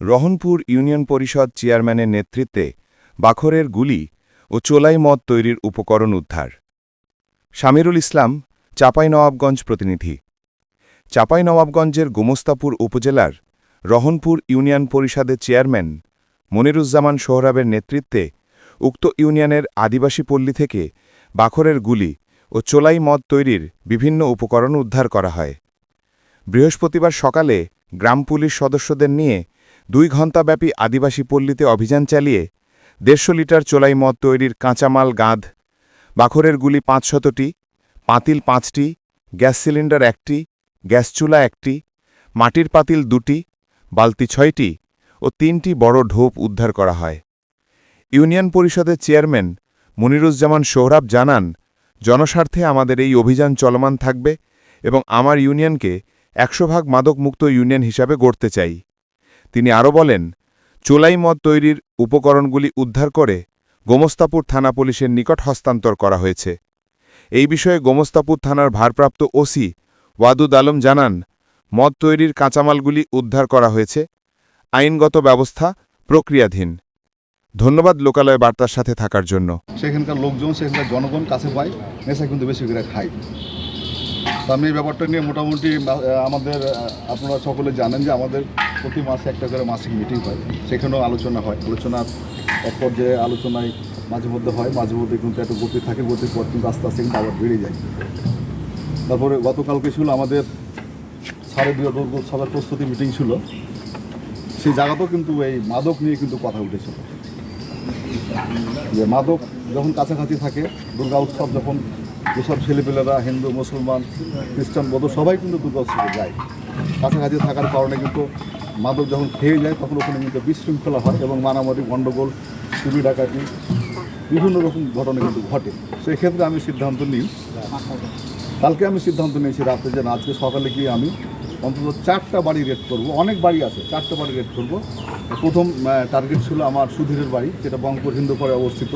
Rohanpur union পরিষদ চেয়ারম্যানের নেতৃত্বে বাখরের গুলি ও চোলাই মদ তৈরির উপকরণ উদ্ধার। শামিরুল ইসলাম, চাঁপাইনবাবগঞ্জ প্রতিনিধি। চাঁপাইনবাবগঞ্জের গোমস্তাপুর উপজেলার রহনপুর ইউনিয়ন পরিষদের চেয়ারম্যান মনিরুজ্জামান সোহরাবের নেতৃত্বে উক্ত ইউনিয়নের আদিবাসী পল্লী থেকে বাখরের গুলি ও চোলাই মদ তৈরির বিভিন্ন উপকরণ উদ্ধার করা হয়। বৃহস্পতিবার সকালে গ্রাম পুলিশ সদস্যদের নিয়ে দুই ঘণ্টাব্যাপী আদিবাসী পল্লীতে অভিযান চালিয়ে দেড়শো লিটার চোলাই মদ তৈরির কাঁচামাল গাঁধ, বাখরের গুলি পাঁচশতটি, পাতিল পাঁচটি, গ্যাস সিলিন্ডার একটি, গ্যাস চুলা একটি, মাটির পাতিল দুটি, বালতি ছয়টি ও তিনটি বড় ঢোপ উদ্ধার করা হয়। ইউনিয়ন পরিষদের চেয়ারম্যান মনিরুজ্জামান সোহরাব জানান, জনস্বার্থে আমাদের এই অভিযান চলমান থাকবে এবং আমার ইউনিয়নকে একশো ভাগ মাদকমুক্ত ইউনিয়ন হিসাবে গড়তে চাই। তিনি আরও বলেন, চোলাই মদ তৈরির উপকরণগুলি উদ্ধার করে গোমস্তাপুর থানা পুলিশের নিকট হস্তান্তর করা হয়েছে। এই বিষয়ে গোমস্তাপুর থানার ভারপ্রাপ্ত ওসি ওয়াদুদ আলম জানান, মদ তৈরির কাঁচামালগুলি উদ্ধার করা হয়েছে, আইনগত ব্যবস্থা প্রক্রিয়াধীন। ধন্যবাদ লোকালয় বার্তার সাথে থাকার জন্য। সেখানকার লোকজন, সেখানকার জনগণ কাছে পায়, নেশা কিন্তু বেশি করে খায়। আমি এই ব্যাপারটা নিয়ে মোটামুটি আমাদের আপনারা সকলে জানেন যে আমাদের প্রতি মাসে একটা করে মাসিক মিটিং হয়। সেখানেও আলোচনা হয়। আলোচনার এক পর্যায়ে আলোচনায় মাঝে মধ্যে হয়, মাঝে মধ্যে কিন্তু একটা গতি থাকে, গতির পর কিন্তু আস্তে আস্তে কিন্তু আবার বেড়ে যায়। তারপরে গতকালকে ছিল আমাদের সাড়ে দুই সভার প্রস্তুতি মিটিং ছিল। সেই জায়গাতেও কিন্তু এই মাদক নিয়ে কিন্তু কথা উঠেছিল। যে মাদক যখন কাছাকাছি থাকে, দুর্গা উৎসব যখন যেসব ছেলেপেলেরা হিন্দু, মুসলমান, খ্রিস্টান, বৌদ্ধ সবাই কিন্তু দুর্গা উৎসবে যায়। কাছাকাছি থাকার কারণে কিন্তু মাদক যখন খেয়ে যায়, তখন ওখানে কিন্তু বিশৃঙ্খলা হয় এবং মারামারি, গণ্ডগোল চুরি ডাকাতি, বিভিন্ন রকম ঘটনা কিন্তু ঘটে। সেই ক্ষেত্রে আমি সিদ্ধান্ত নিই, কালকে আমি সিদ্ধান্ত নিয়েছি রাত্রে যে আজকে সকালে গিয়ে আমি অন্তত চারটা বাড়ি রেড করব। অনেক বাড়ি আছে, চারটা বাড়ি রেড করব। প্রথম টার্গেট ছিল আমার সুধীরের বাড়ি, যেটা বঙ্গপুর হিন্দু পরে অবস্থিত।